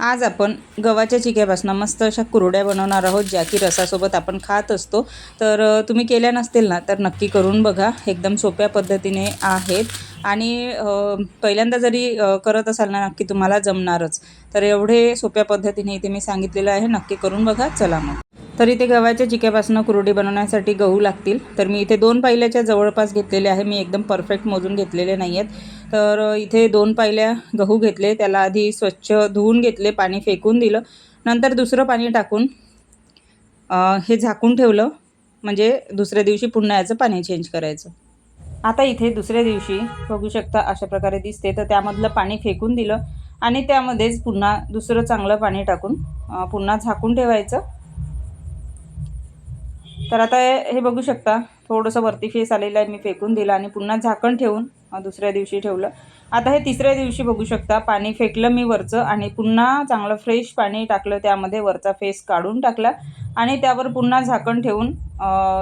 आज आपण गव्हाच्या चिक्यापासून मस्त अशा कुरड्या बनवणार आहोत ज्या की रसासोबत आपण खात असतो. तर तुम्ही केल्या नसतील ना तर नक्की करून बघा. एकदम सोप्या पद्धतीने आहेत. आणि पहिल्यांदा जरी करत असाल ना नक्की तुम्हाला जमणारच. तर एवढे सोप्या पद्धतीने इथे मी सांगितलेलं आहे. नक्की करून बघा. चला मग. तर इथे गव्हाच्या चिक्यापासून कुरडी बनवण्यासाठी गहू लागतील. तर मी इथे दोन पायल्याच्या जवळपास घेतलेले आहे. मी एकदम परफेक्ट मोजून घेतलेले नाही आहेत तर इथे दोन पायल्या गहू घेतले त्याला आधी स्वच्छ धुवून घेतले पाणी फेकून दिलं. नंतर दुसरं पाणी टाकून हे झाकून ठेवलं. म्हणजे दुसऱ्या दिवशी पुन्हा याचं पाणी चेंज करायचं. आता इथे दुसऱ्या दिवशी बघू शकता अशा प्रकारे दिसते. तर त्यामधलं पाणी फेकून दिलं आणि त्यामध्येच पुन्हा दुसरं चांगलं पाणी टाकून पुन्हा झाकून ठेवायचं. तर आता हे बघू शकता थोडंसं वरती फेस आलेलं आहे मी फेकून दिलं आणि पुन्हा झाकण ठेवून दुसऱ्या दिवशी ठेवलं. आता हे तिसऱ्या दिवशी बघू शकता पाणी फेकलं मी वरचं आणि पुन्हा चांगलं फ्रेश पाणी टाकलं त्यामध्ये वरचा फेस काढून टाकला आणि त्यावर पुन्हा झाकण ठेवून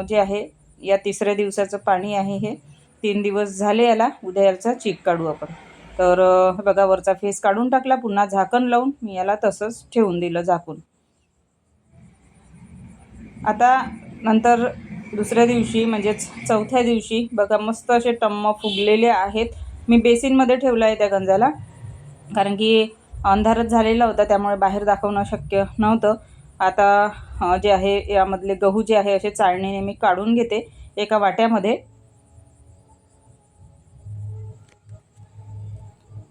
जे आहे या तिसऱ्या दिवसाचं पाणी आहे हे तीन दिवस झाले याला उद्या याचा चीक काढू आपण. तर बघा वरचा फेस काढून टाकला पुन्हा झाकण लावून मी याला तसंच ठेवून दिलं झाकून. आता नंतर दुसऱ्या दिवशी म्हणजेच चौथ्या दिवशी बघा मस्त असे टम्म फुगलेले आहेत. मी बेसिनमध्ये ठेवलं आहे त्या गंजाला कारण की अंधारच झालेला होता त्यामुळे बाहेर दाखवणं शक्य नव्हतं. आता जे आहे यामधले गहू जे आहे असे चाळणीने मी काढून घेते एका वाट्यामध्ये.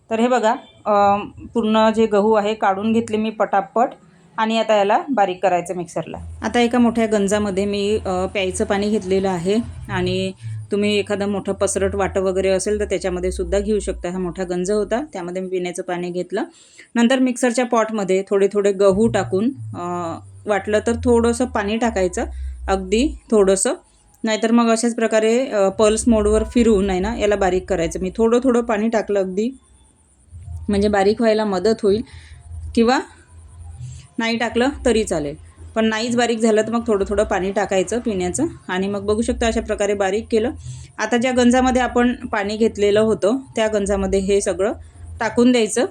तर हे बघा पूर्ण जे गहू आहे काढून घेतले मी पटापट. आणि आता याला बारीक करायचं मिक्सरला. आता एका मोठ्या गंजामध्ये मी प्यायचं पाणी घेतलेलं आहे आणि तुम्ही एखादं मोठं पसरट वाटं वगैरे असेल तर त्याच्यामध्ये सुद्धा घेऊ शकता. हा मोठा गंज होता त्यामध्ये मी पिण्याचं पाणी घेतलं. नंतर मिक्सरच्या पॉटमध्ये थोडे थोडे गहू टाकून वाटलं तर थोडंसं पाणी टाकायचं अगदी थोडंसं. नाहीतर मग अशाच प्रकारे पल्स मोडवर फिरवून आहे ना याला बारीक करायचं. मी थोडं थोडं पाणी टाकलं अगदी. म्हणजे बारीक व्हायला मदत होईल. किंवा नाही टाकलं तरी चालेल. पण नाहीच बारीक झालं तर मग थोडं थोडं पाणी टाकायचं पिण्याचं आणि मग बघू शकता अशा प्रकारे बारीक केलं. आता ज्या गंजामध्ये आपण पाणी घेतलेलं होतं त्या गंजामध्ये हे सगळं टाकून द्यायचं.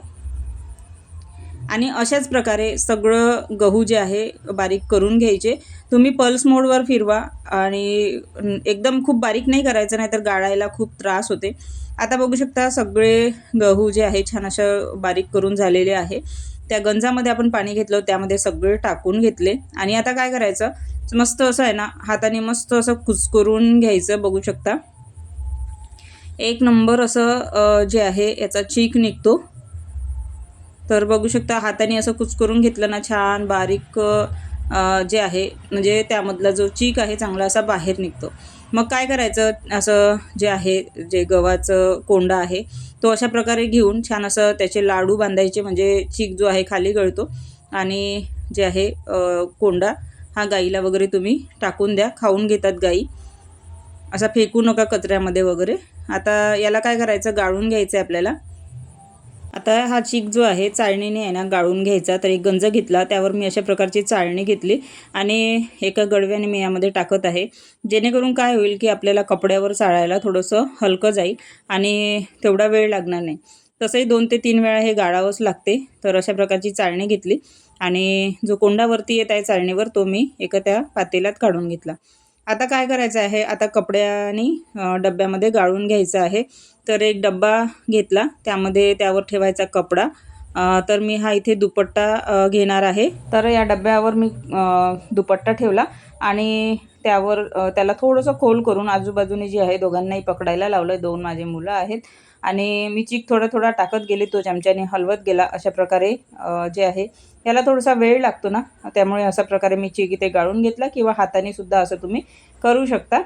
आणि अशाच प्रकारे सगळं गहू जे आहे बारीक करून घ्यायचे. तुम्ही पल्स मोडवर फिरवा आणि एकदम खूप बारीक नाही करायचं नाहीतर गाळायला खूप त्रास होते. आता बघू शकता सगळे गहू जे आहे छान असं बारीक करून झालेले आहे. त्या गंजामध्ये आपण पाणी घेतलं त्यामध्ये सगळं टाकून घेतले. आणि आता काय करायचं? मस्त असं आहे ना हाताने मस्त असं कुचकरून घ्यायचं बघू शकता. एक नंबर असं जे आहे याचा चीक निघतो. तर बघू शकता हाताने असं कुचकरून घेतलं ना छान बारीक जे आहे म्हणजे त्यामधला जो चीक आहे चांगला असा बाहेर निघतो. मग काय करायचं? असं जे आहे जे गव्हाचं कोंडा आहे तो अशा प्रकारे घेऊन छान असं त्याचे लाडू बांधायचे म्हणजे चीक जो आहे खाली गळतो. आणि जे आहे कोंडा हा गाईला वगैरे तुम्ही टाकून द्या. खाऊन घेतात गाई. असा फेकू नका कचऱ्यामध्ये वगैरे. आता याला काय करायचं? गाळून घ्यायचं आहे आपल्याला. आता हा चीक जो आहे चाळणीने आहे ना गाळून घ्यायचा. तर एक गंज घेतला त्यावर मी अशा प्रकारची चाळणी घेतली आणि एका गडव्याने मी यामध्ये टाकत आहे. जेणेकरून काय होईल की आपल्याला कपड्यावर चाळायला थोडंसं हलकं जाईल आणि तेवढा वेळ लागणार नाही. तसंही दोन ते तीन वेळा हे गाळावंच लागते. तर अशा प्रकारची चाळणी घेतली आणि जो कोंडावरती येत आहे चाळणीवर तो मी एका त्या पातेल्यात काढून घेतला. आता काय करायचं आहे? आता कपड्याने डब्यामध्ये गाळून घ्यायचं आहे. तर एक डब्बा घेतला. त्यामध्ये त्यावर ठेवायचा कपडा. तर मी हा इथे दुपट्टा घेणार आहे. तर या डब्यावर मी दुपट्टा ठेवला आणि त्यावर त्याला थोडंसं खोल करून आजूबाजूने जी आहे दोघांनाही पकडायला लावलं दोन माझे मुलं आहेत आणि मी चीक थोडा थोडा टाकत गेले तो चमच्याने हलवत गेला. अशा प्रकारे जे आहे याला थोडासा वेळ लागतो ना त्यामुळे अशा प्रकारे मी चीक इथे गाळून घेतला किंवा हाताने सुद्धा असं तुम्ही करू शकता.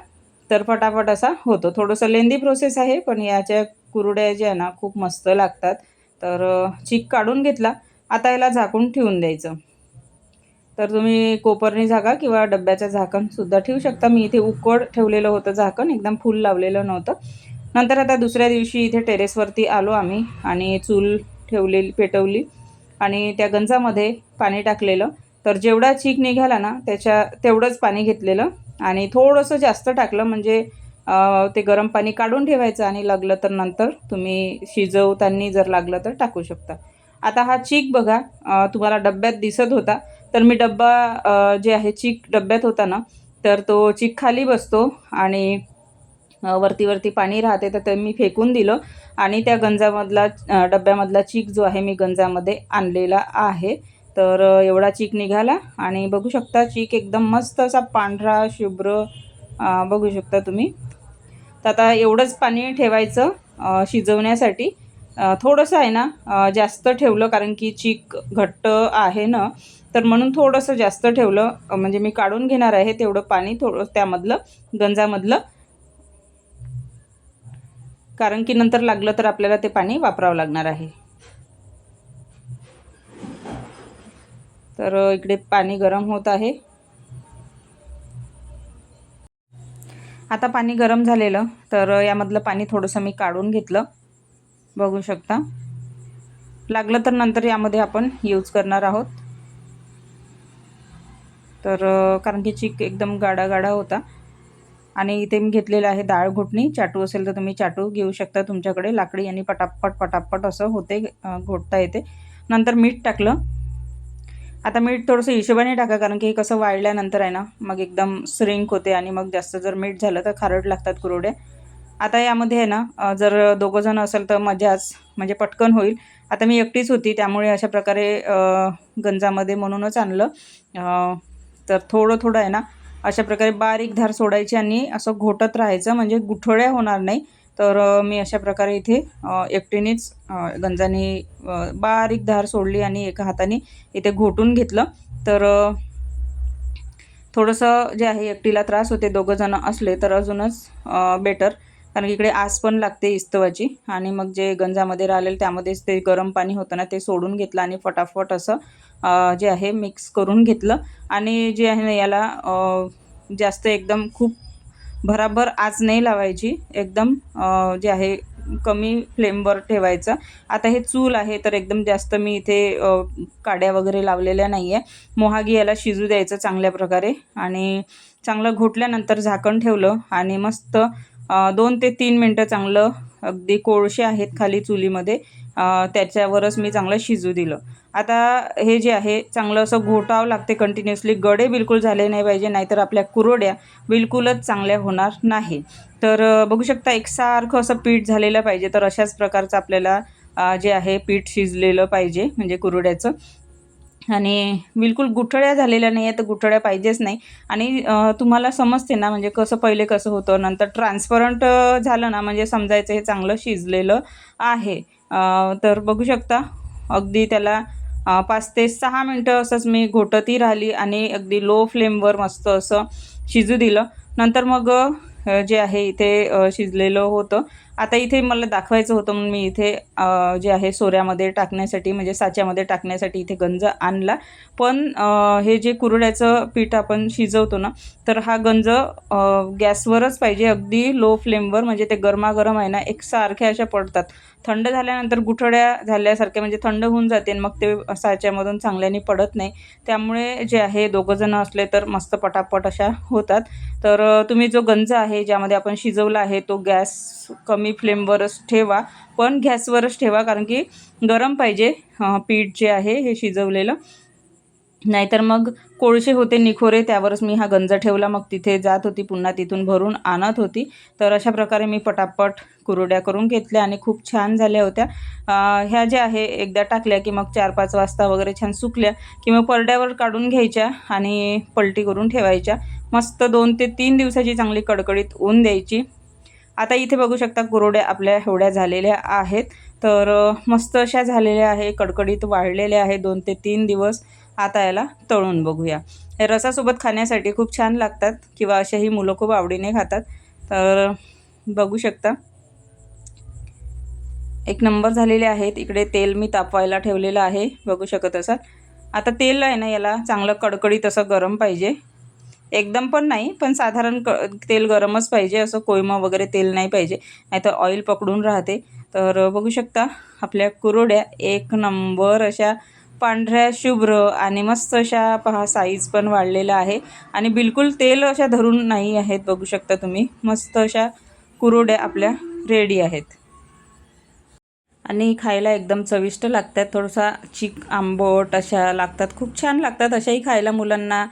तर फटाफट असा होतो. थोडंसं लेंदी प्रोसेस आहे पण याच्या कुरड्या ज्या ना खूप मस्त लागतात. तर चीक काढून घेतला. आता याला झाकून ठेवून द्यायचं. तर तुम्ही कोपरणी झाका किंवा डब्याचं झाकणसुद्धा ठेवू शकता. मी इथे उकड ठेवलेलं होतं झाकण एकदम फुल लावलेलं नव्हतं. नंतर आता दुसऱ्या दिवशी इथे टेरेसवरती आलो आम्ही आणि चूल ठेवलेली पेटवली आणि त्या गंजामध्ये पाणी टाकलेलं. तर जेवढा चीक निघाला ना त्याच्या तेवढंच पाणी घेतलेलं आणि थोडंसं जास्त टाकलं. म्हणजे ते गरम पाणी काढून ठेवायचं आणि लागलं तर नंतर तुम्ही शिजवताना जर लागलं तर टाकू शकता. आता हा चीक बघा तुम्हाला डब्यात दिसत होता. तर मी डब्बा जे आहे चीक डब्यात होता ना तर तो चीक खाली बसतो आणि वरती वरती पाणी राहते तर ते मी फेकून दिलं आणि त्या गंजामधला डब्यामधला चीक जो आहे मी गंजामध्ये आणलेला आहे. तर एवढा चीक निघाला आणि बघू शकता चीक एकदम मस्त असा पांढरा शुभ्र बघू शकता तुम्ही. तर आता एवढंच पाणी ठेवायचं शिजवण्यासाठी. थोडंसं आहे ना जास्त ठेवलं कारण की चीक घट्ट आहे ना तर म्हणून थोडंसं जास्त ठेवलं. म्हणजे मी काढून घेणार आहे तेवढं पाणी थोडं त्यामधलं गंजामधलं. कारण की नंतर लागलं तर आपल्याला ते पाणी वापरावं लागणार आहे. तर इकडे पाणी गरम होत आहे. आता पाणी गरम झालेलं तर यामधलं पाणी थोडंसं मी काढून घेतलं. बघू शकता. लागलं तर नंतर यामध्ये आपण यूज करणार आहोत. तर कारण की चिक एकदम गाडा गाडा होता. आणि इथे मी घेतलेलं आहे डाळ घोटणी. चाटू असेल तर तुम्ही चाटू घेऊ शकता तुमच्याकडे. लाकडी आणि पटापट पटापट असं होते घोटता येते. नंतर मीठ टाकलं. आता मीठ थोडंसं हिशोबाने टाका कारण की हे कसं वाळल्यानंतर आहे ना मग एकदम श्रिंक होते आणि मग जास्त जर मीठ झालं तर खारट लागतात कुरवड्या आता यामध्ये आहे ना जर दोघंजण असेल तर मजाच म्हणजे पटकन होईल. आता मी एकटीच होती त्यामुळे अशा प्रकारे गंजामध्ये म्हणूनच आणलं. तर थोडं थोडं आहे ना अशा प्रकारे बारीक धार सोडायची आणि असं घोटत राहायचं म्हणजे गुठळ्या होणार नाही. तर मी अशा प्रकारे इथे एकटीनेच गंजाने बारीक धार सोडली आणि एका हाताने इथे घोटून घेतलं. तर थोडंसं जे आहे एकटीला त्रास होते दोघं जण असले तर अजूनच बेटर कारण की इकडे आस पण लागते इस्तवाची आणि मग जे गंजामध्ये राहिलेलं त्यामध्येच ते गरम पाणी होतं ना ते सोडून घेतलं आणि फटाफट असं जे आहे मिक्स करून घेतलं. आणि जे आहे ना याला जास्त एकदम खूप भराभर आच नाही लावायची. एकदम जे आहे कमी फ्लेमवर ठेवायचं. आता हे चूल आहे तर एकदम जास्त मी इथे काड्या वगैरे लावलेल्या नाही आहे मोहागी याला शिजू द्यायचं चांगल्या प्रकारे. आणि चांगलं घोटल्यानंतर झाकण ठेवलं आणि मस्त दोन ते तीन मिनटं चांगलं अगदी कोळशे आहेत खाली चुलीमध्ये. त्याच्यावरच मी चांगलं शिजू दिलं. आता हे जे आहे चांगलं असं घोटावं लागते कंटिन्युअसली गडे बिलकुल झाले नाही पाहिजे नाहीतर आपल्या कुरोड्या बिलकुलच चांगल्या होणार नाही. तर बघू शकता एकसारखं असं पीठ झालेलं पाहिजे तर अशाच प्रकारचं आपल्याला जे आहे पीठ शिजलेलं पाहिजे म्हणजे कुरोड्याचं. आणि बिलकुल गुठळ्या झालेल्या नाही आहे तर गुठळ्या पाहिजेच नाही. आणि तुम्हाला समजते ना म्हणजे कसं पहिले कसं होतं नंतर ट्रान्सपरंट झालं ना म्हणजे समजायचं हे चांगलं शिजलेलं आहे. तर बघू शकता अगदी त्याला पाच ते सहा मिनटं असंच मी घोटतही राहिली आणि अगदी लो फ्लेमवर मस्त असं शिजू दिलं. नंतर मग जे आहे इथे शिजलेलं होतं. आता इथे मला दाखवायचं होतं म्हणून मी इथे जे आहे सोऱ्यामध्ये टाकण्यासाठी म्हणजे साच्यामध्ये टाकण्यासाठी इथे गंज आणला. पण हे जे कुरड्याचं पीठ आपण शिजवतो ना तर हा गंज गॅसवरच पाहिजे. अगदी लो फ्लेमवर म्हणजे ते गरमागरम आहे ना एकसारख्या अशा पडतात. थंड झाल्यानंतर गुठड्या झाल्यासारख्या म्हणजे थंड होऊन जाते आणि मग ते साच्यामधून चांगल्याने पडत नाही. त्यामुळे जे आहे दोघंजणं असले तर मस्त पटापट अशा होतात. तर तुम्ही जो गंज आहे ज्यामध्ये आपण शिजवला आहे तो गॅस कमी फ्लेमवरच ठेवा. पण गॅसवरच ठेवा कारण की गरम पाहिजे पीठ जे आहे हे शिजवलेलं. नाहीतर मग कोळसे होते निखोरे त्यावरच मी हा गंज ठेवला. मग तिथे जात होती पुन्हा तिथून भरून आणत होती. तर अशा प्रकारे मी पटापट कुरड्या करून घेतल्या आणि खूप छान झाल्या होत्या. ह्या ज्या आहे एकदा टाकल्या की मग चार पाच वाजता वगैरे छान सुकल्या की मग परड्यावर काढून घ्यायच्या आणि पलटी करून ठेवायच्या. मस्त दोन ते तीन दिवसाची चांगली कडकडीत ऊन द्यायची. आता इथे बघू शकता कुरड्या आपल्या एवढ्या झालेल्या आहेत. तर मस्त अशा झालेल्या आहे कडकडीत वाढलेल्या आहे दोन ते तीन दिवस. आता याला तळून बघूया. हे रसासोबत खाण्यासाठी खूप छान लागतात किंवा अशाही मुलं खूप आवडीने खातात. तर बघू शकता. एक नंबर झालेले आहेत. इकडे तेल मी तापवायला ठेवलेलं आहे. बघू शकत असाल. आता तेल आहे ना याला चांगलं कडकडीत असं गरम पाहिजे. एकदम पण नाही पण साधारण क तेल गरमच पाहिजे असं कोयमं वगैरे तेल नाही पाहिजे नाहीतर ऑइल पकडून राहते. तर बघू शकता आपल्या कुरोड्या एक नंबर अशा पांढऱ्या शुभ्र आणि मस्त अशा पहा साईज पण वाढलेला आहे. आणि बिलकुल तेल अशा धरून नाही आहेत बघू शकता तुम्ही. मस्त अशा कुरोड्या आपल्या रेडी आहेत. आणि खायला एकदम चविष्ट लागतात. थोडासा चिक आंबट अशा लागतात. खूप छान लागतात अशाही खायला मुलांना.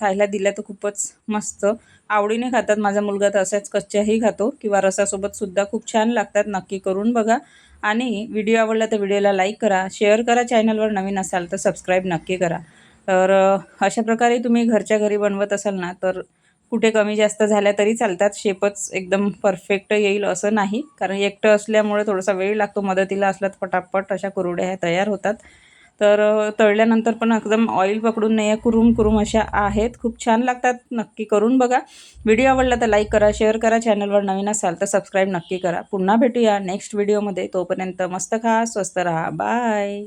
खायला दिल्या तर खूपच मस्त. आवडीने खातात. माझा मुलगा तर असाच कच्च्याही खातो किंवा रसासोबतसुद्धा खूप छान लागतात. नक्की करून बघा. आणि व्हिडिओ आवडला तर व्हिडिओला लाईक करा. शेअर करा चॅनलवर नवीन असाल तर सबस्क्राईब नक्की करा. तर अशा प्रकारे तुम्ही घरच्या घरी बनवत असाल ना तर कुठे कमी जास्त झाल्या तरी चालतात. शेपच एकदम परफेक्ट येईल असं नाही. कारण एकटं असल्यामुळे थोडासा वेळ लागतो. मदतीला असला तर पटापट अशा कुरुड्या ह्या तयार होतात. तर तळल्यानंतर पण एकदम ऑइल पकडून नाही कुरुम कुरुम अशा आहेत. खूप छान लागतात. नक्की करून बघा. व्हिडिओ आवडला तर लाईक करा शेअर करा. चॅनलवर नवीन असाल तर सबस्क्राईब नक्की करा. पुन्हा भेटूया नेक्स्ट व्हिडिओमध्ये तोपर्यंत मस्त खा स्वस्त राहा. बाय